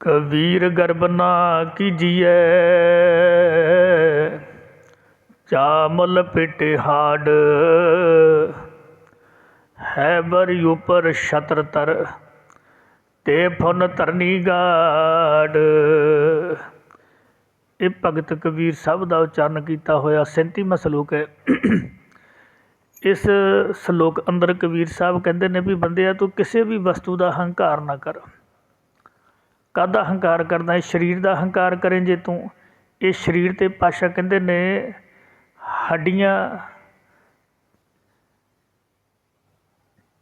ਕਬੀਰ ਗਰਬ ਨਾ ਕੀਜੀਐ। ਚਾਮਲ ਪੇਟੇ ਹਾਡ ਹੈ ਬਰੀ ਉਪਰ ਛਤਰ ਤਰ, ਤੇ ਫੁਨ ਤਰਨੀ ਗਾਡ ਇਹ ਭਗਤ ਕਬੀਰ ਸਾਹਿਬ ਦਾ ਉਚਾਰਨ ਕੀਤਾ ਹੋਇਆ 37ਵਾਂ ਸ਼ਲੋਕ ਹੈ। ਇਸ ਸ਼ਲੋਕ ਅੰਦਰ ਕਬੀਰ ਸਾਹਿਬ ਕਹਿੰਦੇ ਨੇ ਵੀ ਬੰਦਿਆ, ਤੂੰ ਕਿਸੇ ਵੀ ਵਸਤੂ ਦਾ ਹੰਕਾਰ ਨਾ ਕਰ। ਕਾਹਦਾ ਹੰਕਾਰ ਕਰਦਾ ਹੈ ਸਰੀਰ ਦਾ ਹੰਕਾਰ ਕਰੇ ਜੇ ਤੂੰ। ਇਹ ਸਰੀਰ ਤੇ ਪਾਸ਼ਾ ਕਹਿੰਦੇ ਨੇ, ਹੱਡੀਆਂ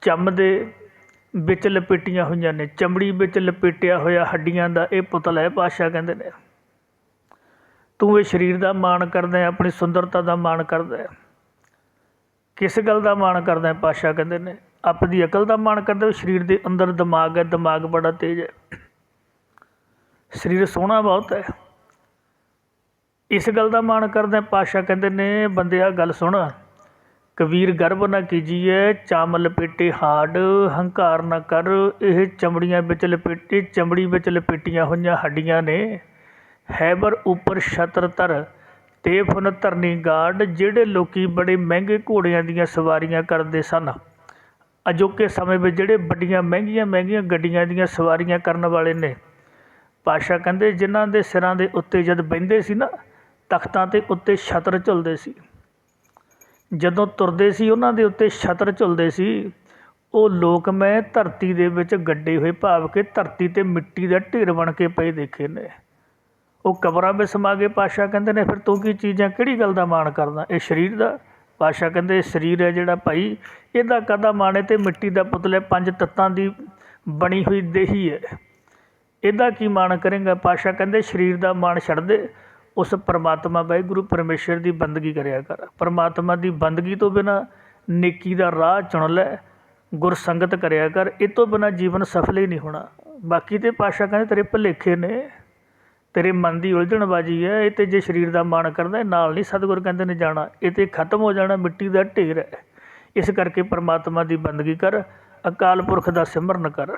ਚੰਮ ਦੇ ਵਿੱਚ ਲਪੇਟੀਆਂ ਹੋਈਆਂ ਨੇ। ਚਮੜੀ ਵਿੱਚ ਲਪੇਟਿਆ ਹੋਇਆ ਹੱਡੀਆਂ ਦਾ ਇਹ ਪੁਤਲਾ ਹੈ ਪਾਸ਼ਾ ਕਹਿੰਦੇ ਨੇ। ਤੂੰ ਇਹ ਸਰੀਰ ਦਾ ਮਾਣ ਕਰਦਾ ਹੈ, ਆਪਣੀ ਸੁੰਦਰਤਾ ਦਾ ਮਾਣ ਕਰਦਾ ਹੈ। ਕਿਸ ਗੱਲ ਦਾ ਮਾਣ ਕਰਦਾ ਹੈ ਪਾਸ਼ਾ ਕਹਿੰਦੇ ਨੇ? ਆਪਣੀ ਅਕਲ ਦਾ ਮਾਣ ਕਰਦਾ ਹੈ ਸਰੀਰ ਦੇ ਅੰਦਰ ਦਿਮਾਗ ਹੈ, ਦਿਮਾਗ ਬੜਾ ਤੇਜ਼ ਹੈ। ਸਰੀਰ ਸੋਹਣਾ ਬਹੁਤ ਹੈ। ਇਸ ਗੱਲ ਦਾ ਮਾਣ ਕਰਦਾ ਹੈ ਪਾਸ਼ਾ ਕਹਿੰਦੇ ਨੇ ਬੰਦਿਆ ਗੱਲ ਸੁਣ। ਕਬੀਰ ਗਰਭ ਨਾ ਕੀਜੀਏ, ਚਾਮ ਲਪੇਟੇ ਹਾਡ ਹੰਕਾਰ ਨਾ ਕਰ। ਇਹ ਚਮੜੀਆਂ ਵਿੱਚ ਲਪੇਟੇ, ਚਮੜੀ ਵਿੱਚ ਲਪੇਟੀਆਂ ਹੋਈਆਂ ਹੱਡੀਆਂ ਨੇ। ਹੈਬਰ ਉੱਪਰ ਛਤਰ ਤਰ ਤੇ ਫੁਨ ਧਰਨੀ ਗਾਰਡ ਜਿਹੜੇ ਲੋਕੀ ਬੜੇ ਮਹਿੰਗੇ ਘੋੜਿਆਂ ਦੀਆਂ ਸਵਾਰੀਆਂ ਕਰਦੇ ਸਨ, ਅਜੋਕੇ ਸਮੇਂ ਵਿੱਚ ਜਿਹੜੇ ਵੱਡੀਆਂ, ਮਹਿੰਗੀਆਂ ਮਹਿੰਗੀਆਂ ਗੱਡੀਆਂ ਦੀਆਂ ਸਵਾਰੀਆਂ ਕਰਨ ਵਾਲੇ ਨੇ ਪਾਤਸ਼ਾਹ ਕਹਿੰਦੇ ਜਿਨ੍ਹਾਂ ਦੇ ਸਿਰਾਂ ਦੇ ਉੱਤੇ ਜਦ ਬਹਿੰਦੇ ਸੀ ਨਾ, ਤਖਤਾਂ ਤੇ ਉੱਤੇ ਛਤਰ ਝੁਲਦੇ ਸੀ। ਜਦੋਂ ਤੁਰਦੇ ਸੀ, ਉਹਨਾਂ ਦੇ ਉੱਤੇ ਛਤਰ ਝੁਲਦੇ ਸੀ, ਉਹ ਲੋਕ ਮੈਂ ਧਰਤੀ ਦੇ ਵਿੱਚ ਗੱਡੇ ਹੋਏ ਭਾਵ ਕਿ ਧਰਤੀ ਤੇ ਮਿੱਟੀ ਦਾ ਢੇਰ ਬਣ ਕੇ ਪਏ ਦੇਖੇ ਨੇ। ਉਹ ਕਬਰਾਂ ਵਿੱਚ ਸਮਾ ਗਏ ਪਾਸ਼ਾ ਕਹਿੰਦੇ ਨੇ, ਫਿਰ ਤੂੰ ਕੀ ਚੀਜ਼ਾਂ, ਕਿਹੜੀ ਗੱਲ ਦਾ ਮਾਣ ਕਰਦਾ? ਇਹ ਸਰੀਰ ਦਾ? ਪਾਸ਼ਾ ਕਹਿੰਦੇ, ਇਹ ਸਰੀਰ ਹੈ ਜਿਹੜਾ ਭਾਈ, ਇਹਦਾ ਕਦਾ ਮਾਣੇ ਤੇ ਮਿੱਟੀ ਦਾ ਪੁਤਲਾ ਪੰਜ ਤੱਤਾਂ ਦੀ ਬਣੀ ਹੋਈ ਦੇਹੀ ਹੈ। ਇਹਦਾ ਕੀ ਮਾਣ ਕਰੇਗਾ? ਪਾਤਸ਼ਾਹ ਕਹਿੰਦੇ, ਸਰੀਰ ਦਾ ਮਾਣ ਛੱਡ ਦੇ। ਉਸ ਪਰਮਾਤਮਾ ਵਾਹਿਗੁਰੂ ਪਰਮੇਸ਼ਰ ਦੀ ਬੰਦਗੀ ਕਰਿਆ ਕਰ। ਪਰਮਾਤਮਾ ਦੀ ਬੰਦਗੀ ਤੋਂ ਬਿਨਾ ਨੇਕੀ ਦਾ ਰਾਹ ਚੁਣ ਲੈ, ਗੁਰ ਸੰਗਤ ਕਰਿਆ ਕਰ। ਇਹ ਤੋਂ ਬਿਨਾ ਜੀਵਨ ਸਫਲ ਹੀ ਨਹੀਂ ਹੋਣਾ। ਬਾਕੀ ਤੇ ਪਾਸ਼ਾ ਕਹਿੰਦੇ, ਤੇਰੇ ਭੁਲੇਖੇ ਨੇ। ਤੇਰੇ ਮਨ ਦੀ ਉਲਝਣਬਾਜੀ ਹੈ। ਇਹ ਤੇ ਜੇ ਸਰੀਰ ਦਾ ਮਾਣ ਕਰਦਾ ਨਾਲ ਨਹੀਂ ਸਤਿਗੁਰ ਕਹਿੰਦੇ ਨੇ ਜਾਣਾ। ਇਹ ਤੇ ਖਤਮ ਹੋ ਜਾਣਾ, ਮਿੱਟੀ ਦਾ ਢੇਰ ਹੈ। ਇਸ ਕਰਕੇ ਪਰਮਾਤਮਾ ਦੀ ਬੰਦਗੀ ਕਰ, ਅਕਾਲ ਪੁਰਖ ਦਾ ਸਿਮਰਨ ਕਰ।